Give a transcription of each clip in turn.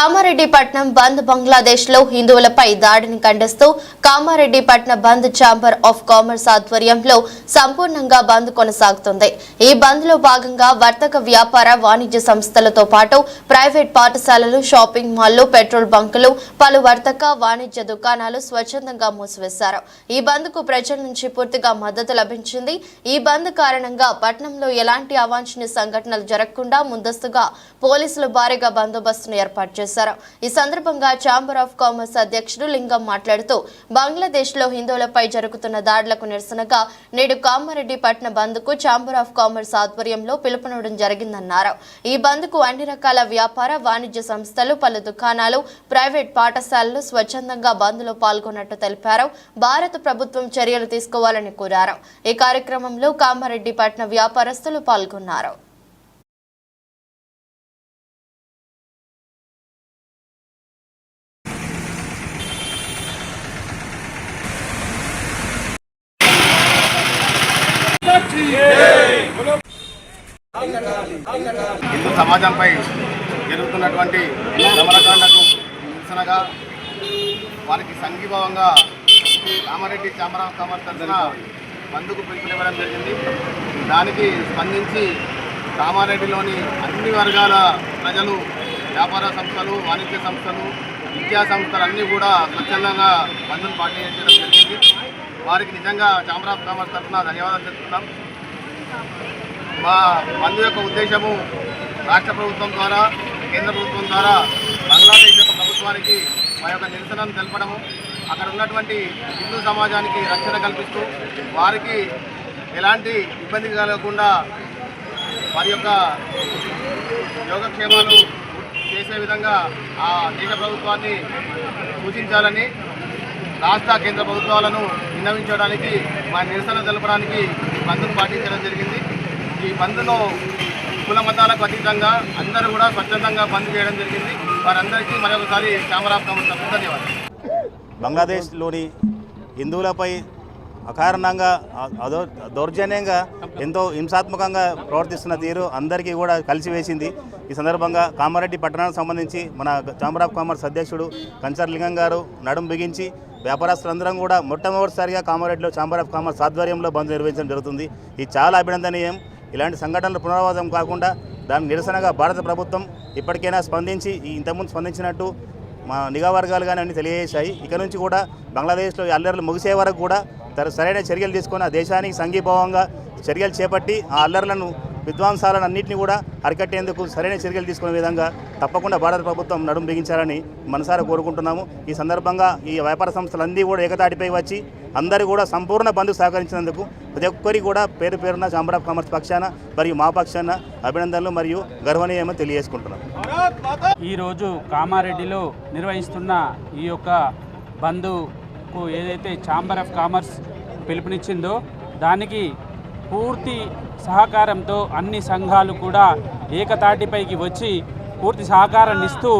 కామారెడ్డిపట్నం బంద్ బంగ్లాదేశ్లో హిందువులపై దాడిని ఖండిస్తూ Kamareddipatnam bandh chamber of commerce ఆధ్వర్యంలో సంపూర్ణంగా బంద్ కొనసాగుతుంది. ఈ బంద్లో భాగంగా వర్తక వ్యాపార వాణిజ్య సంస్థలతో పాటు ప్రైవేట్ పాఠశాలలు షాపింగ్ మాల్లు పెట్రోల్ బంకులు పలు వర్తక వాణిజ్య దుకాణాలు స్వచ్ఛందంగా మూసివేశారు. ఈ బంద్కు ప్రజల నుంచి పూర్తిగా మద్దతు లభించింది. ఈ బంద్ కారణంగా పట్నంలో ఎలాంటి అవాంఛనీయ సంఘటనలు జరగకుండా ముందస్తుగా పోలీసులు భారీగా బందోబస్తును ఏర్పాటు చేశారు. ఈ సందర్భంగా ఛాంబర్ ఆఫ్ కామర్స్ అధ్యక్షుడు లింగం మాట్లాడుతూ బంగ్లాదేశ్లో హిందువులపై జరుగుతున్న దాడులకు నిరసనగా నేడు కామారెడ్డి పట్న బంద్కు ఛాంబర్ ఆఫ్ కామర్స్ ఆధ్వర్యంలో పిలుపునివ్వడం జరిగిందన్నారు. ఈ బంద్కు అన్ని రకాల వ్యాపార వాణిజ్య సంస్థలు పలు దుకాణాలు ప్రైవేట్ పాఠశాలలు స్వచ్ఛందంగా బంద్లో పాల్గొన్నట్టు తెలిపారు. భారత ప్రభుత్వం చర్యలు తీసుకోవాలని కోరారు. ఈ కార్యక్రమంలో కామారెడ్డి పట్న వ్యాపారస్తులు పాల్గొన్నారు. హిందూ సమాజంపై జరుగుతున్నటువంటి దమనకాండకు నిరసనగా వారికి సంఘీభావంగా రామారెడ్డి చామరా కామర్ తరఫున బంధుకు పిలుపునివ్వడం జరిగింది. దానికి స్పందించి కామారెడ్డిలోని అన్ని వర్గాల ప్రజలు వ్యాపార సంస్థలు వాణిజ్య సంస్థలు విద్యా సంస్థలు అన్నీ కూడా స్వచ్ఛందంగా బంధును పాటించడం జరిగింది. వారికి నిజంగా చామరా కామర్ తరఫున ధన్యవాదాలు చెప్తున్నాం మా మందు యొక్క ఉద్దేశము రాష్ట్ర ప్రభుత్వం ద్వారా కేంద్ర ప్రభుత్వం ద్వారా బంగ్లాదేశ్ యొక్క ప్రభుత్వానికి మా యొక్క నిరసనను తెలపడము. అక్కడ ఉన్నటువంటి హిందూ సమాజానికి రక్షణ కల్పిస్తూ వారికి ఎలాంటి ఇబ్బంది కలగకుండా వారి యొక్క యోగక్షేమాలు చేసే విధంగా ఆ దేశ ప్రభుత్వాన్ని సూచించాలని రాష్ట్ర కేంద్ర ప్రభుత్వాలను విన్నవించడానికి మా నిరసన తెలపడానికి బంద్ను పాటించడం జరిగింది. ఈ బంద్లో కుల మతాలకు అతీతంగా అందరూ కూడా స్వచ్ఛందంగా బంద్ చేయడం జరిగింది. వారందరికీ మరొకసారి కెమెరా ప్రభుత్వం ధన్యవాదాలు. బంగ్లాదేశ్లోని హిందువులపై అకారణంగా అదో దౌర్జన్యంగా ఎంతో హింసాత్మకంగా ప్రవర్తిస్తున్న తీరు అందరికీ కూడా కలిసివేసింది. ఈ సందర్భంగా కామారెడ్డి పట్టణానికి సంబంధించి మన చాంబర్ ఆఫ్ కామర్స్ అధ్యక్షుడు కంచర్ లింగం గారు నడుం బిగించి వ్యాపారస్తులందరం కూడా మొట్టమొదటిసారిగా కామారెడ్డిలో ఛాంబర్ ఆఫ్ కామర్స్ ఆధ్వర్యంలో బంద్ నిర్వహించడం జరుగుతుంది. ఇది చాలా అభినందనీయం. ఇలాంటి సంఘటనలు పునరావాదం కాకుండా దాని నిరసనగా భారత ప్రభుత్వం ఇప్పటికైనా స్పందించి ఇంతకుముందు స్పందించినట్టు మా నిఘా వర్గాలు కానీ అన్ని తెలియజేశాయి. ఇక నుంచి కూడా బంగ్లాదేశ్లో అల్లర్లు ముగిసే వరకు కూడా సరైన చర్యలు తీసుకొని ఆ దేశానికి సంఘీభావంగా చర్యలు చేపట్టి ఆ అల్లర్లను విధ్వంసాలను అన్నింటినీ కూడా అరికట్టేందుకు సరైన చర్యలు తీసుకునే విధంగా తప్పకుండా భారత ప్రభుత్వం నడుం బిగించాలని మనసారా కోరుకుంటున్నాము. ఈ సందర్భంగా ఈ వ్యాపార సంస్థలన్నీ కూడా ఏకతాటిపై వచ్చి అందరూ కూడా సంపూర్ణ బంధు సహకరించినందుకు ప్రతి ఒక్కరికి కూడా పేరు పేరున చాంబర్ ఆఫ్ కామర్స్ పక్షాన మరియు మా పక్షాన అభినందనలు మరియు గర్వనీయమని తెలియజేసుకుంటున్నాం. ఈరోజు కామారెడ్డిలో నిర్వహిస్తున్న ఈ యొక్క బంధుకు ఏదైతే ఛాంబర్ ఆఫ్ కామర్స్ పిలుపునిచ్చిందో దానికి పూర్తి సహకారంతో అన్ని సంఘాలు కూడా ఏకతాటిపైకి వచ్చి పూర్తి సహకారాన్ని ఇస్తూ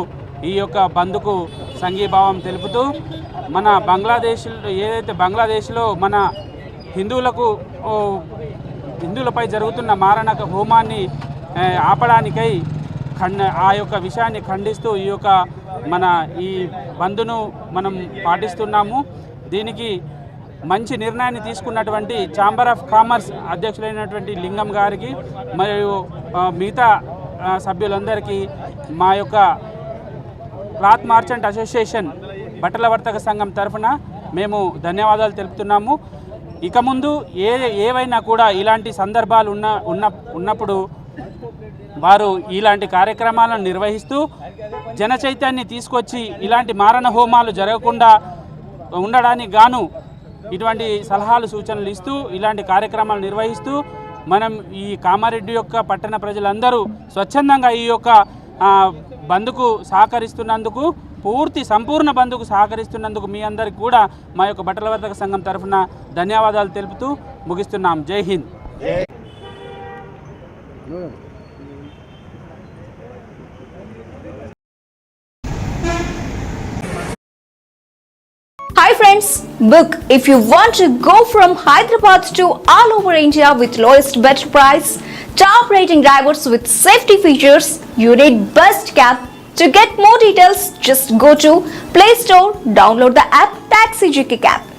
ఈ యొక్క బంద్కు సంఘీభావం తెలుపుతూ మన బంగ్లాదేశ్ ఏదైతే బంగ్లాదేశ్లో మన హిందువులకు హిందువులపై జరుగుతున్న మారణక హోమాన్ని ఆపడానికై ఖండ ఆ యొక్క విషయాన్ని ఖండిస్తూ ఈ యొక్క మన ఈ బంద్ను మనం పాటిస్తున్నాము. దీనికి మంచి నిర్ణయాన్ని తీసుకున్నటువంటి ఛాంబర్ ఆఫ్ కామర్స్ అధ్యక్షులైనటువంటి లింగం గారికి మరియు మిగతా సభ్యులందరికీ మా యొక్క క్లాత్ మార్చెంట్ అసోసియేషన్ బట్టల వర్తక సంఘం తరఫున మేము ధన్యవాదాలు తెలుపుతున్నాము. ఇక ముందు ఏ ఏవైనా కూడా ఇలాంటి సందర్భాలు ఉన్న ఉన్న ఉన్నప్పుడు వారు ఇలాంటి కార్యక్రమాలను నిర్వహిస్తూ జన చైతన్యాన్ని తీసుకొచ్చి ఇలాంటి మారణ హోమాలు జరగకుండా ఉండడానికి గాను ఇటువంటి సలహాలు సూచనలు ఇస్తూ ఇలాంటి కార్యక్రమాలు నిర్వహిస్తూ మనం ఈ కామారెడ్డి యొక్క పట్టణ ప్రజలందరూ స్వచ్ఛందంగా ఈ యొక్క బంధుకు బంద్కు సహకరిస్తున్నందుకు పూర్తి సంపూర్ణ బంద్కు సహకరిస్తున్నందుకు మీ అందరికి కూడా మా యొక్క బట్టల వర్తక సంఘం తరఫున ధన్యవాదాలు తెలుపుతూ ముగిస్తున్నాం. జై Hind. Hi friends, book if you want to go from Hyderabad to all over India with lowest better price, top rating drivers with safety features, you need best cab To get more details, just go to Play Store, download the app Taxi GK Cab.